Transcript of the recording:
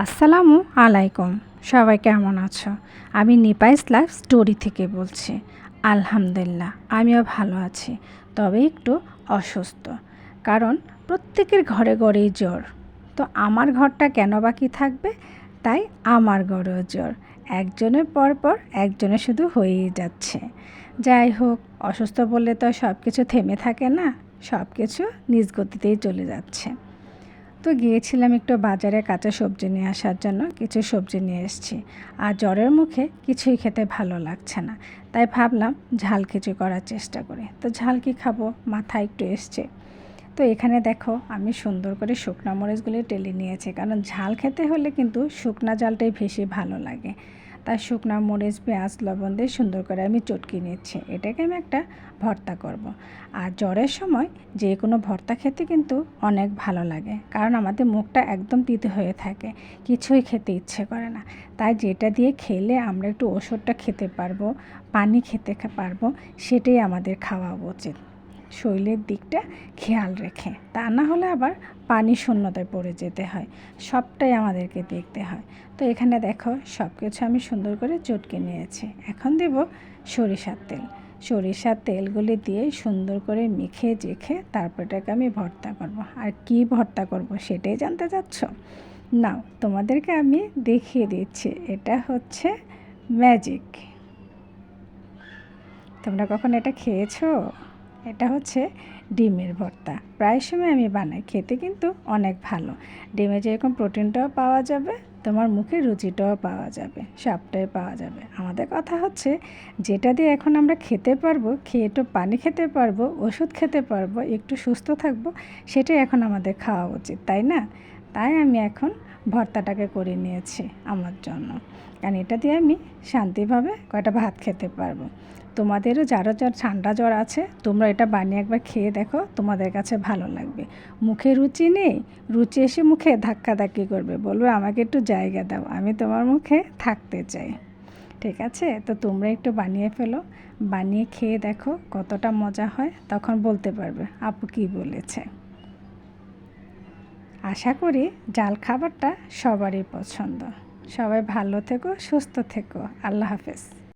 আসসালামু আলাইকুম। সবাই কেমন আছো? আমি নিপাইস লাইফ স্টোরি থেকে বলছি। আলহামদুলিল্লাহ, আমিও ভালো আছি, তবে একটু অসুস্থ। কারণ প্রত্যেকের ঘরে ঘরেই জ্বর। তো আমার ঘরটা কেন বাকি থাকবে? তাই আমার ঘরেও জ্বর। একজনের পর পর একজনের শুধু হয়েই যাচ্ছে। যাই হোক, অসুস্থ বললে তো সব কিছু থেমে থাকে না সব কিছু নিজ গতিতেই চলে যাচ্ছে। তো গিয়েছিলাম একটু বাজারে কাঁচা সবজি নিয়ে আসার জন্য, কিছু সবজি নিয়ে এসেছি। আর জ্বরের মুখে কিছুই খেতে ভালো লাগছে না। তাই ভাবলাম ঝাল কিছু করার চেষ্টা করি। তো ঝাল কি খাব? মাথায় একটু এসছে। তো এখানে দেখো, আমি সুন্দর করে শুকনা মরিচগুলি টেলে নিয়েছি। কারণ ঝাল খেতে হলে কিন্তু শুকনা জালটাই বেশি ভালো লাগে। তার শুকনা মরিচ, পেঁয়াজ, লবণ দিয়ে সুন্দর করে আমি চটকি নিচ্ছি। এটাকে আমি একটা ভর্তা করব। আর জ্বরের সময় যে কোনো ভর্তা খেতে কিন্তু অনেক ভালো লাগে, কারণ আমাদের মুখটা একদম তিতে হয়ে থাকে, কিছুই খেতে ইচ্ছে করে না। তাই যেটা দিয়ে খেলে আমরা একটু ওষুধটা খেতে পারব, পানি খেতে পারব, সেটাই আমাদের খাওয়া উচিত। শরীরের দিকটা খেয়াল রেখে। তা না হলে আবার পানি শূন্যতায় পড়ে যেতে হয়। সবটাই আমাদেরকে দেখতে হয়। তো এখানে দেখো সব কিছু আমি সুন্দর করে চটকে নিয়েছি। এখন দেব সরিষার তেল। সরিষার তেলগুলি দিয়ে সুন্দর করে মেখে জেখে তারপর এটাকে আমি ভর্তা করব। আর কি ভর্তা করব সেটাই জানতে চাচ্ছ? নাও, তোমাদেরকে আমি দেখিয়ে দিচ্ছি। এটা হচ্ছে ম্যাজিক। তোমরা কখন এটা খেয়েছো? এটা হচ্ছে ডিমের ভর্তা। প্রায় সময় আমি বানাই, খেতে কিন্তু অনেক ভালো। ডিমে যেরকম প্রোটিনটাও পাওয়া যাবে, তোমার মুখে রুচিটাও পাওয়া যাবে সবটাই পাওয়া যাবে। আমাদের কথা হচ্ছে, যেটা দিয়ে এখন আমরা খেতে পারব, খেয়ে একটু পানি খেতে পারব, ওষুধ খেতে পারব, একটু সুস্থ থাকব, সেটাই এখন আমাদের খাওয়া উচিত, তাই না? তাই আমি এখন ভর্তাটাকে করে নিয়েছি আমার জন্য। কারণ এটা দিয়ে আমি শান্তিভাবে কয়টা ভাত খেতে পারব। তোমাদেরও যারা যার ঠান্ডা জ্বর আছে, তোমরা এটা বানিয়ে একবার খেয়ে দেখো, তোমাদের কাছে ভালো লাগবে। মুখে রুচি নেই, রুচি এসে মুখে ধাক্কা ধাক্কি করবে। বলবে, আমাকে একটু জায়গা দাও, আমি তোমার মুখে থাকতে চাই। ঠিক আছে? তো তোমরা একটু বানিয়ে ফেলো। বানিয়ে খেয়ে দেখো কতটা মজা হয়, তখন বলতে পারবে, আপু কী বলেছে? আশা করি জাল খাবারটা সবারই পছন্দ। সবাই ভালো থেকো সুস্থ থেকো। আল্লাহ হাফেজ।